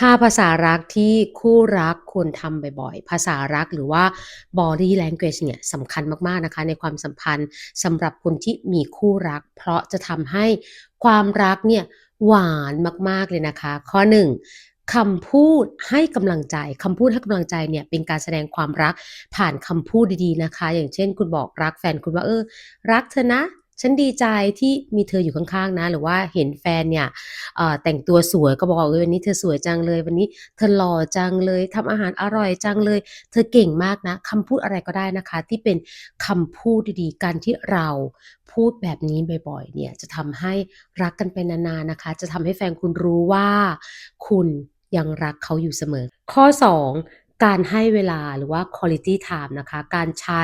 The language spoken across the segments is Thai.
5 ภาษารักที่คู่รักควรทำบ่อยๆ ภาษารักหรือว่า body language เนี่ยสำคัญมากๆนะคะในความสัมพันธ์สำหรับคนที่มีคู่รัก เพราะจะทำให้ความรักเนี่ยหวานมากๆเลยนะคะ ข้อ 1คำพูดให้กำลังใจคำพูดให้กำลังใจเนี่ยเป็นการแสดงความรักผ่านคำพูดดีๆนะคะ อย่างเช่น คุณบอกรักแฟนคุณว่าเออ รักเธอนะ ฉันดีใจที่มีเธออยู่ข้างๆนะ หรือว่าเห็นแฟนเนี่ยแต่งตัวสวยก็บอกว่าวันนี้เธอสวยจังเลย วันนี้เธอหล่อจังเลยทำอาหารอร่อยจังเลย เธอเก่งมากนะคำพูดอะไรก็ได้นะคะ ที่เป็นคำพูดดีๆ การที่เราพูดแบบนี้บ่อยๆ เนี่ยจะทำให้รักกันไปนานๆนะคะ จะทำให้แฟนคุณรู้ว่าคุณยังรักเขาอยู่เสมอ ข้อ 2 การให้เวลาหรือว่า quality time นะคะ การใช้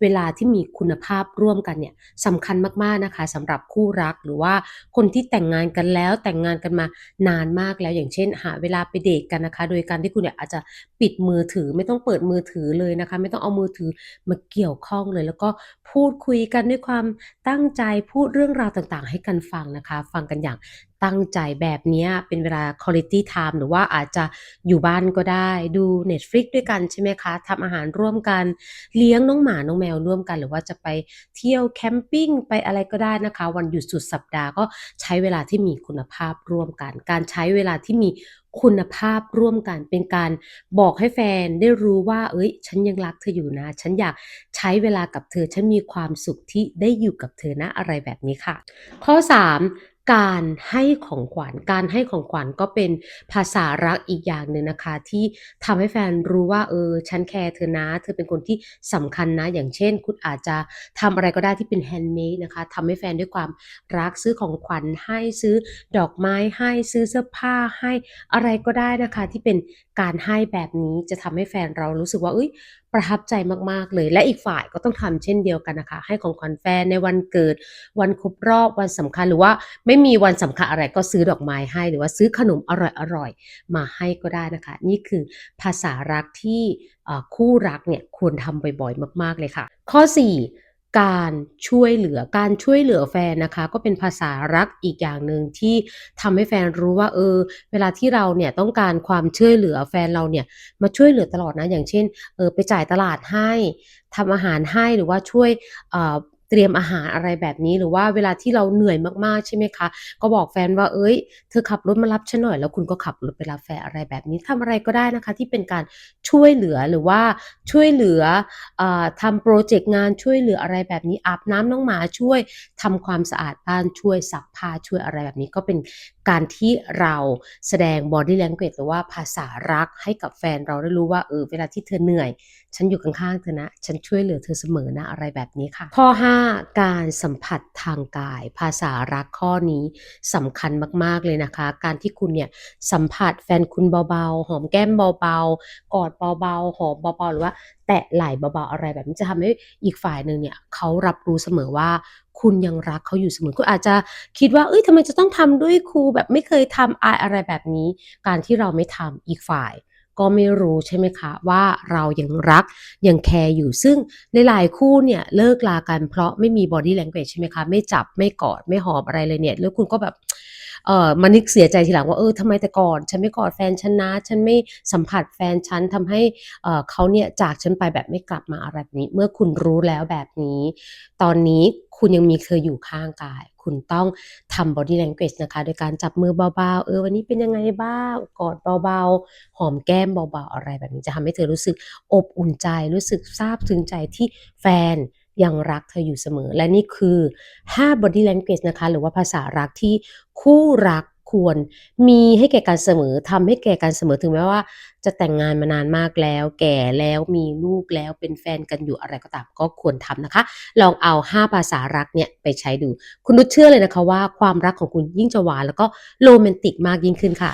เวลาที่มีคุณภาพร่วมกันเนี่ยสำคัญมากๆนะคะสำหรับคู่รักหรือว่าคนที่แต่งงานกันแล้วแต่งงานกันมานานมากแล้วอย่างเช่น หาเวลาไปเดทกันนะคะ โดยการที่คุณเนี่ยอาจจะปิดมือถือไม่ต้องเปิดมือถือเลยนะคะ ไม่ต้องเอามือถือมาเกี่ยวข้องเลย แล้วก็พูดคุยกันด้วยความตั้งใจพูดเรื่องราวต่างๆ ให้กันฟังนะคะ ฟังกันอย่าง ตั้งใจแบบนี้เป็นเวลา quality time หรือว่าอาจจะอยู่บ้านก็ได้ดู Netflix ด้วยกันใช่ไหมคะทำอาหารร่วมกัน เลี้ยงน้องหมา น้องแมวร่วมกัน หรือว่าจะไปเที่ยวแคมปิ้งไปอะไรก็ได้นะคะ วันหยุดสุดสัปดาห์ก็ใช้เวลาที่มีคุณภาพร่วมกัน การใช้เวลาที่มีคุณภาพร่วมกันเป็นการบอกให้แฟนได้รู้ว่า เอ้ย ฉันยังรักเธออยู่นะ ฉันอยากใช้เวลากับเธอ ฉันมีความสุขที่ได้อยู่กับเธอนะอะไรแบบนี้ค่ะ ข้อ 3 การให้ของขวัญการให้ของขวัญก็เป็นภาษารักอีกอย่างหนึ่งนะคะ ที่ทำให้แฟนรู้ว่าเออฉันแคร์เธอนะ เธอเป็นคนที่สำคัญนะ อย่างเช่น คุณอาจจะทำอะไรก็ได้ที่เป็นแฮนด์เมดนะคะทำให้แฟนด้วยความรักซื้อของขวัญให้ซื้อดอกไม้ให้ซื้อเสื้อผ้าให้อะไรก็ได้นะคะ ที่เป็น การให้แบบนี้จะทำให้แฟนเรารู้สึกว่าเอ้ยประทับใจมากๆเลย และอีกฝ่ายก็ต้องทำเช่นเดียวกันนะคะ ให้ของขวัญแฟนในวันเกิด วันครบรอบวันสำคัญหรือว่าไม่มีวันสำคัญอะไรก็ซื้อดอกไม้ให้หรือว่าซื้อขนมอร่อยๆมาให้ก็ได้นะคะ นี่คือภาษารักที่คู่รักเนี่ยควรทำบ่อยๆ มาก ๆเลยค่ะ ข้อ 4 การช่วยเหลือการช่วยเหลือแฟนนะคะ ก็เป็นภาษารักอีกอย่างหนึ่งที่ทำให้แฟนรู้ว่า เออ เวลาที่เราเนี่ยต้องการความช่วยเหลือแฟนเราเนี่ยมาช่วยเหลือตลอดนะอย่างเช่น เออไปจ่ายตลาดให้ทำอาหารให้หรือว่าช่วย เตรียมอาหารอะไรแบบนี้ หรือว่าเวลาที่เราเหนื่อยมากๆใช่ไหมคะ ก็บอกแฟนว่าเอ้ย เธอขับรถมารับฉันหน่อย แล้วคุณก็ขับรถไปรับแฟนอะไรแบบนี้ทำอะไรก็ได้นะคะ ที่เป็นการช่วยเหลือหรือว่าช่วยเหลืออทำโปรเจกต์งานช่วยเหลืออะไรแบบนี้อาบน้ำน้องหมาช่วยทำความสะอาดบ้านช่วยซักผ้าช่วยอะไรแบบนี้ก็เป็นการที่เราแสดง body language หรือว่าภาษารักให้กับแฟนเราได้รู้ว่าเออเวลาที่เธอเหนื่อย ฉันอยู่ข้างๆเธอนะ ฉันช่วยเหลือเธอเสมอนะอะไรแบบนี้ค่ะ ข้อ 5การสัมผัสทางกาย ภาษารักข้อนี้สำคัญมากๆเลยนะคะ การที่คุณเนี่ยสัมผัสแฟนคุณเบาๆ หอมแก้มเบาๆ กอดเบาๆ หอมเบาๆ หรือว่าแตะไหล่เบาๆ อะไรแบบนี้จะทำให้อีกฝ่ายหนึ่งเนี่ยเขารับรู้เสมอว่าคุณยังรักเขาอยู่เสมอคุณอาจจะคิดว่าเอ้ยทำไมจะต้องทำด้วยครูแบบไม่เคยทำอายอะไรแบบนี้ การที่เราไม่ทำอีกฝ่าย ก็ไม่รู้ใช่ไหมคะว่าเรายังรักยังแคร์อยู่ซึ่งหลายๆคู่เนี่ยเลิกลากันเพราะไม่มีบอดี้แลงเกจใช่ไหมคะ ไม่จับไม่กอดไม่หอมอะไรเลยเนี่ย แล้วคุณก็แบบ เออมานึกเสียใจทีหลังว่าเออทำไมแต่ก่อน ฉันไม่กอดแฟนฉันนะ ฉันไม่สัมผัสแฟนฉันทำให้เออเขาเนี่ยจากฉันไปแบบไม่กลับมาอะไรแบบนี้ เมื่อคุณรู้แล้วแบบนี้ ตอนนี้คุณยังมีเธออยู่ข้างกาย คุณต้องทำ body language นะคะ โดยการจับมือเบาๆ เออวันนี้เป็นยังไงบ้าง กอดเบาๆ หอมแก้มเบาๆ อะไรแบบนี้จะทำให้เธอรู้สึกอบอุ่นใจ รู้สึกซาบซึ้งใจที่แฟน ยังรักเธออยู่เสมอ และนี่คือ 5 body language นะคะ หรือว่าภาษารักที่คู่รักควรมีให้แก่กันเสมอทำให้แก่กันเสมอถึงแม้ว่า จะแต่งงานมานานมากแล้ว แก่แล้วมีลูกแล้วเป็นแฟนกันอยู่อะไรก็ตามก็ควรทำนะคะ ลองเอา 5 ภาษารักเนี่ยไปใช้ดู คุณนุชเชื่อเลยนะคะว่าความรักของคุณยิ่งจะหวานแล้วก็โรแมนติกมากยิ่งขึ้นค่ะ